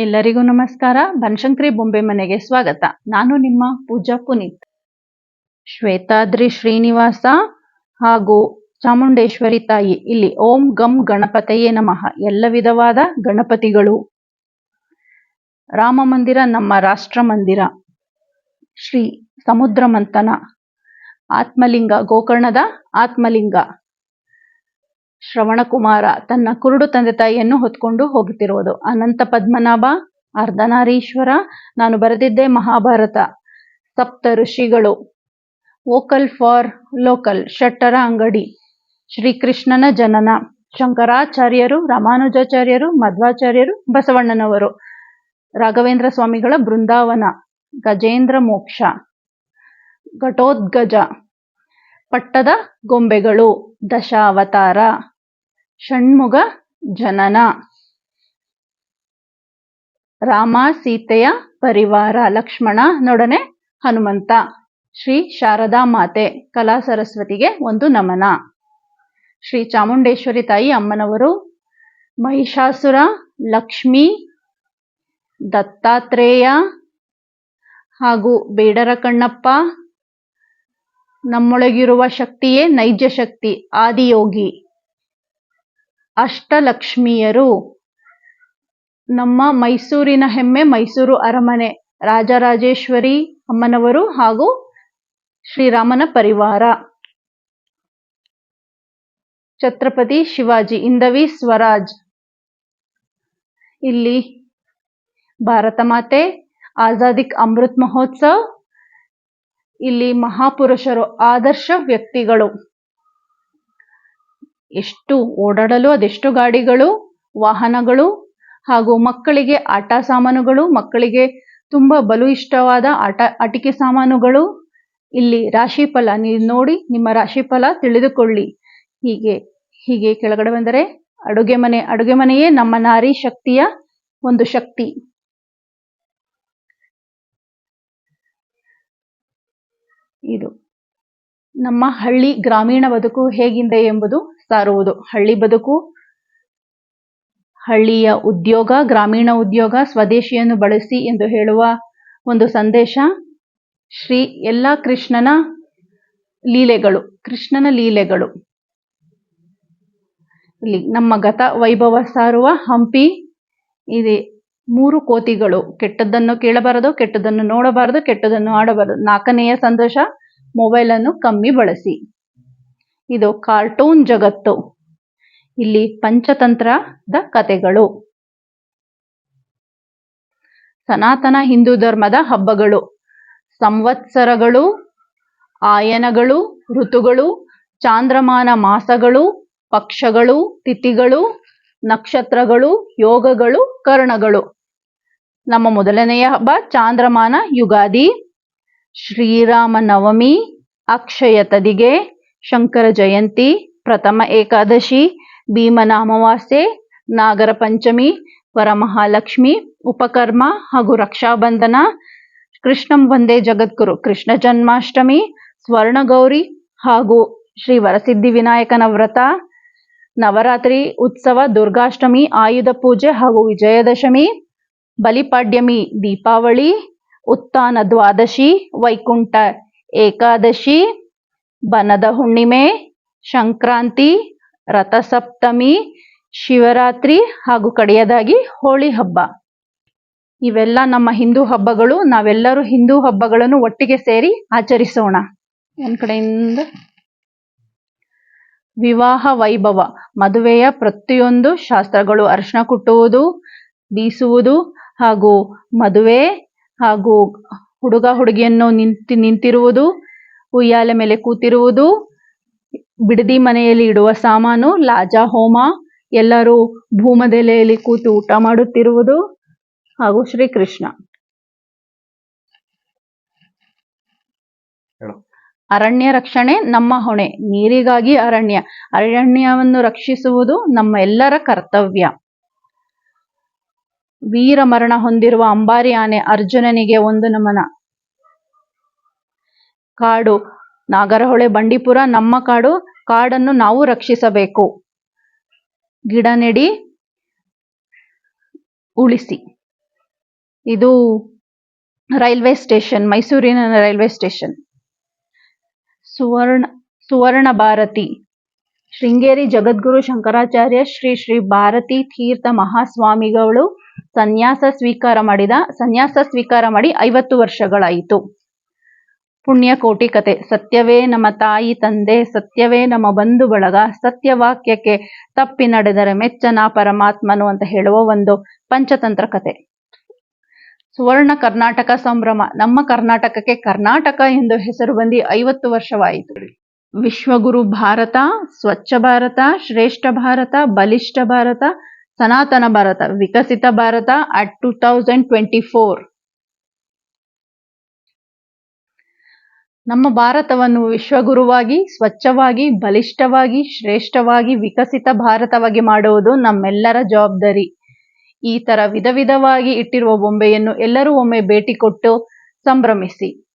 ಎಲ್ಲರಿಗೂ ನಮಸ್ಕಾರ. ಬನಶಂಕರಿ ಬೊಂಬೆ ಮನೆಗೆ ಸ್ವಾಗತ. ನಾನು ನಿಮ್ಮ ಪೂಜಾ ಪುನೀತ್. ಶ್ವೇತಾದ್ರಿ ಶ್ರೀನಿವಾಸ ಹಾಗೂ ಚಾಮುಂಡೇಶ್ವರಿ ತಾಯಿ. ಇಲ್ಲಿ ಓಂ ಗಂ ಗಣಪತಯೇ ನಮಃ. ಎಲ್ಲ ವಿಧವಾದ ಗಣಪತಿಗಳು. ರಾಮ ಮಂದಿರ ನಮ್ಮ ರಾಷ್ಟ್ರ ಮಂದಿರ. ಶ್ರೀ ಸಮುದ್ರ ಮಂಥನ. ಆತ್ಮಲಿಂಗ ಗೋಕರ್ಣದ ಆತ್ಮಲಿಂಗ. ಶ್ರವಣಕುಮಾರ ತನ್ನ ಕುರುಡು ತಂದೆ ತಾಯಿಯನ್ನು ಹೊತ್ಕೊಂಡು ಹೋಗುತ್ತಿರುವುದು. ಅನಂತ ಪದ್ಮನಾಭ, ಅರ್ಧನಾರೀಶ್ವರ, ನಾನು ಬರೆದಿದ್ದೆ ಮಹಾಭಾರತ. ಸಪ್ತ ಋಷಿಗಳು. ವೋಕಲ್ ಫಾರ್ ಲೋಕಲ್ ಶಟ್ಟರ ಅಂಗಡಿ. ಶ್ರೀಕೃಷ್ಣನ ಜನನ. ಶಂಕರಾಚಾರ್ಯರು, ರಾಮಾನುಜಾಚಾರ್ಯರು, ಮಧ್ವಾಚಾರ್ಯರು, ಬಸವಣ್ಣನವರು. ರಾಘವೇಂದ್ರ ಸ್ವಾಮಿಗಳ ಬೃಂದಾವನ. ಗಜೇಂದ್ರ ಮೋಕ್ಷ. ಘಟೋದ್ಗಜ. ಪಟ್ಟದ ಗೊಂಬೆಗಳು. ದಶಾವತಾರ. ಷಣ್ಮುಗ ಜನನ. ರಾಮ ಸೀತೆಯ ಪರಿವಾರ ಲಕ್ಷ್ಮಣ ನೊಡನೆ ಹನುಮಂತ. ಶ್ರೀ ಶಾರದಾ ಮಾತೆ ಕಲಾ ಸರಸ್ವತಿಗೆ ಒಂದು ನಮನ. ಶ್ರೀ ಚಾಮುಂಡೇಶ್ವರಿ ತಾಯಿ ಅಮ್ಮನವರು, ಮಹಿಷಾಸುರ, ಲಕ್ಷ್ಮಿ, ದತ್ತಾತ್ರೇಯ ಹಾಗೂ ಬೇಡರ ಕಣ್ಣಪ್ಪ. ನಮ್ಮೊಳಗಿರುವ ಶಕ್ತಿಯೇ ನೈಜ ಶಕ್ತಿ, ಆದಿಯೋಗಿ. ಅಷ್ಟಲಕ್ಷ್ಮಿಯರು. ನಮ್ಮ ಮೈಸೂರಿನ ಹೆಮ್ಮೆ ಮೈಸೂರು ಅರಮನೆ, ರಾಜರಾಜೇಶ್ವರಿ ಅಮ್ಮನವರು ಹಾಗೂ ಶ್ರೀರಾಮನ ಪರಿವಾರ. ಛತ್ರಪತಿ ಶಿವಾಜಿ ಇಂದವಿ ಸ್ವರಾಜ್. ಇಲ್ಲಿ ಭಾರತ ಮಾತೆ ಆಜಾದಿಕ್ ಅಮೃತ್ ಮಹೋತ್ಸವ. ಇಲ್ಲಿ ಮಹಾಪುರುಷರು, ಆದರ್ಶ ವ್ಯಕ್ತಿಗಳು. ಎಷ್ಟು ಓಡಾಡಲು, ಅದೆಷ್ಟು ಗಾಡಿಗಳು, ವಾಹನಗಳು ಹಾಗೂ ಮಕ್ಕಳಿಗೆ ಆಟ ಸಾಮಾನುಗಳು, ಮಕ್ಕಳಿಗೆ ತುಂಬ ಬಲು ಇಷ್ಟವಾದ ಆಟ ಆಟಿಕೆ ಸಾಮಾನುಗಳು ಇಲ್ಲಿ ರಾಶಿ ಫಲ. ನೀವು ನೋಡಿ ನಿಮ್ಮ ರಾಶಿ ಫಲ ತಿಳಿದುಕೊಳ್ಳಿ. ಹೀಗೆ ಹೀಗೆ ಕೆಳಗಡೆ ಬಂದರೆ ಅಡುಗೆ ಮನೆ, ಅಡುಗೆ ಮನೆಯೇ ನಮ್ಮ ನಾರಿ ಶಕ್ತಿಯ ಒಂದು ಶಕ್ತಿ. ಇದು. ನಮ್ಮ ಹಳ್ಳಿ ಗ್ರಾಮೀಣ ಬದುಕು ಹೇಗಿದೆ ಎಂಬುದು ಸಾರುವುದು. ಹಳ್ಳಿ ಬದುಕು, ಹಳ್ಳಿಯ ಉದ್ಯೋಗ, ಗ್ರಾಮೀಣ ಉದ್ಯೋಗ, ಸ್ವದೇಶಿಯನ್ನು ಬಳಸಿ ಎಂದು ಹೇಳುವ ಒಂದು ಸಂದೇಶ. ಶ್ರೀ ಎಲ್ಲ ಕೃಷ್ಣನ ಲೀಲೆಗಳು ಕೃಷ್ಣನ ಲೀಲೆಗಳು. ಇಲ್ಲಿ ನಮ್ಮ ಗತ ವೈಭವ ಸಾರುವ ಹಂಪಿ ಇದೆ ಮೂರು ಕೋತಿಗಳು. ಕೆಟ್ಟದ್ದನ್ನು ಕೇಳಬಾರದು, ಕೆಟ್ಟದ್ದನ್ನು ನೋಡಬಾರದು ಕೆಟ್ಟದನ್ನು ಆಡಬಾರದು. ನಾಲ್ಕನೆಯ ಸಂದೇಶ ಮೊಬೈಲ್ ಅನ್ನು ಕಮ್ಮಿ ಬಳಸಿ. ಇದು ಕಾರ್ಟೂನ್ ಜಗತ್ತು. ಇಲ್ಲಿ ಪಂಚತಂತ್ರದ ಕಥೆಗಳು. ಸನಾತನ ಹಿಂದೂ ಧರ್ಮದ ಹಬ್ಬಗಳು. ಸಂವತ್ಸರಗಳು, ಆಯನಗಳು, ಋತುಗಳು, ಚಾಂದ್ರಮಾನ ಮಾಸಗಳು, ಪಕ್ಷಗಳು, ತಿಥಿಗಳು, ನಕ್ಷತ್ರಗಳು, ಯೋಗಗಳು, ಕರ್ಣಗಳು. ನಮ್ಮ ಮೊದಲನೆಯ ಹಬ್ಬ ಚಾಂದ್ರಮಾನ ಯುಗಾದಿ. ಶ್ರೀರಾಮ ನವಮಿ ಅಕ್ಷಯ ತದಿಗೆ, ಶಂಕರ ಜಯಂತಿ, ಪ್ರಥಮ ಏಕಾದಶಿ ಭೀಮನ ಅಮಾವಾಸ್ಯೆ ನಾಗರ ಪಂಚಮಿ, ವರಮಹಾಲಕ್ಷ್ಮಿ, ಉಪಕರ್ಮ ಹಾಗೂ ರಕ್ಷಾಬಂಧನ, ಕೃಷ್ಣಂ ಒಂದೇ ಜಗದ್ಗುರು, ಕೃಷ್ಣ ಜನ್ಮಾಷ್ಟಮಿ, ಸ್ವರ್ಣಗೌರಿ ಹಾಗೂ ಶ್ರೀ ವರಸಿದ್ಧಿ ವಿನಾಯಕನ ವ್ರತ, ನವರಾತ್ರಿ ಉತ್ಸವ, ದುರ್ಗಾಷ್ಟಮಿ, ಆಯುಧ ಪೂಜೆ ಹಾಗೂ ವಿಜಯದಶಮಿ, ಬಲಿಪಾಡ್ಯಮಿ, ದೀಪಾವಳಿ ಉತ್ಥಾನ ದ್ವಾದಶಿ ವೈಕುಂಠ ಏಕಾದಶಿ ಬನದ ಹುಣ್ಣಿಮೆ ಸಂಕ್ರಾಂತಿ ರಥಸಪ್ತಮಿ ಶಿವರಾತ್ರಿ ಹಾಗೂ ಕಡೆಯದಾಗಿ ಹೋಳಿ ಹಬ್ಬ. ಇವೆಲ್ಲ ನಮ್ಮ ಹಿಂದೂ ಹಬ್ಬಗಳು. ನಾವೆಲ್ಲರೂ ಹಿಂದೂ ಹಬ್ಬಗಳನ್ನು ಒಟ್ಟಿಗೆ ಸೇರಿ ಆಚರಿಸೋಣ. ಒಂದ್ ಕಡೆಯಿಂದ ವಿವಾಹ ವೈಭವ. ಮದುವೆಯ ಪ್ರತಿಯೊಂದು ಶಾಸ್ತ್ರಗಳು ಅರ್ಶನ ಕುಟ್ಟುವುದು ಬೀಸುವುದು ಹಾಗೂ ಮದುವೆ ಹಾಗೂ ಹುಡುಗ ಹುಡುಗಿಯನ್ನು ನಿಂತಿ ನಿಂತಿರುವುದು ಉಯ್ಯಾಲೆ ಮೇಲೆ ಕೂತಿರುವುದು ಬಿಡದಿ ಮನೆಯಲ್ಲಿ ಇಡುವ ಸಾಮಾನು ಲಾಜಾ ಹೋಮ ಎಲ್ಲರೂ ಭೂಮದೆಲೆಯಲ್ಲಿ ಕೂತು ಊಟ ಮಾಡುತ್ತಿರುವುದು ಹಾಗೂ ಶ್ರೀಕೃಷ್ಣ. ಅರಣ್ಯ ರಕ್ಷಣೆ ನಮ್ಮ ಹೊಣೆ ನೀರಿಗಾಗಿ ಅರಣ್ಯ. ಅರಣ್ಯವನ್ನು ರಕ್ಷಿಸುವುದು ನಮ್ಮ ಎಲ್ಲರ ಕರ್ತವ್ಯ. ವೀರ ಮರಣ ಹೊಂದಿರುವ ಅಂಬಾರಿ ಆನೆ ಅರ್ಜುನನಿಗೆ ಒಂದು ನಮನ. ಕಾಡು, ನಾಗರಹೊಳೆ, ಬಂಡೀಪುರ, ನಮ್ಮ ಕಾಡು, ಕಾಡನ್ನು ನಾವು ರಕ್ಷಿಸಬೇಕು. ಗಿಡ ನೆಡಿ ಉಳಿಸಿ. ಇದು ರೈಲ್ವೆ ಸ್ಟೇಷನ್, ಮೈಸೂರಿನ ರೈಲ್ವೆ ಸ್ಟೇಷನ್. ಸುವರ್ಣ ಸುವರ್ಣ ಭಾರತಿ. ಶೃಂಗೇರಿ ಜಗದ್ಗುರು ಶಂಕರಾಚಾರ್ಯ ಶ್ರೀ ಶ್ರೀ ಭಾರತಿ ತೀರ್ಥ ಮಹಾಸ್ವಾಮಿಗಳು ಸನ್ಯಾಸ ಸ್ವೀಕಾರ ಮಾಡಿದ, ಸನ್ಯಾಸ ಸ್ವೀಕಾರ ಮಾಡಿ ಐವತ್ತು ವರ್ಷಗಳಾಯಿತು. ಪುಣ್ಯಕೋಟಿ ಕತೆ. ಸತ್ಯವೇ ನಮ್ಮ ತಾಯಿ ತಂದೆ, ಸತ್ಯವೇ ನಮ್ಮ ಬಂಧು ಬಳಗ, ಸತ್ಯವಾಕ್ಯಕ್ಕೆ ತಪ್ಪಿ ನಡೆದರೆ ಮೆಚ್ಚನ ಪರಮಾತ್ಮನು ಅಂತ ಹೇಳುವ ಒಂದು ಪಂಚತಂತ್ರ ಕತೆ. ಸುವರ್ಣ ಕರ್ನಾಟಕ ಸಂಭ್ರಮ. ನಮ್ಮ ಕರ್ನಾಟಕಕ್ಕೆ ಕರ್ನಾಟಕ ಎಂದು ಹೆಸರು ಬಂದು ಐವತ್ತು ವರ್ಷವಾಯಿತು. ವಿಶ್ವಗುರು ಭಾರತ, ಸ್ವಚ್ಛ ಭಾರತ, ಶ್ರೇಷ್ಠ ಭಾರತ, ಬಲಿಷ್ಠ ಭಾರತ ಸನಾತನ ಭಾರತ, ವಿಕಸಿತ Bharat at two thousand twenty four ನಮ್ಮ ಭಾರತವನ್ನು ವಿಶ್ವಗುರುವಾಗಿ, ಸ್ವಚ್ಛವಾಗಿ, ಬಲಿಷ್ಠವಾಗಿ, ಶ್ರೇಷ್ಠವಾಗಿ, ವಿಕಸಿತ ಭಾರತವಾಗಿ ಮಾಡುವುದು ನಮ್ಮೆಲ್ಲರ ಜವಾಬ್ದಾರಿ. ಈ ತರ ವಿಧ ವಿಧವಾಗಿ ಇಟ್ಟಿರುವ ಬೊಂಬೆಯನ್ನು ಎಲ್ಲರೂ ಒಮ್ಮೆ ಭೇಟಿ ಕೊಟ್ಟು ಸಂಭ್ರಮಿಸಿ.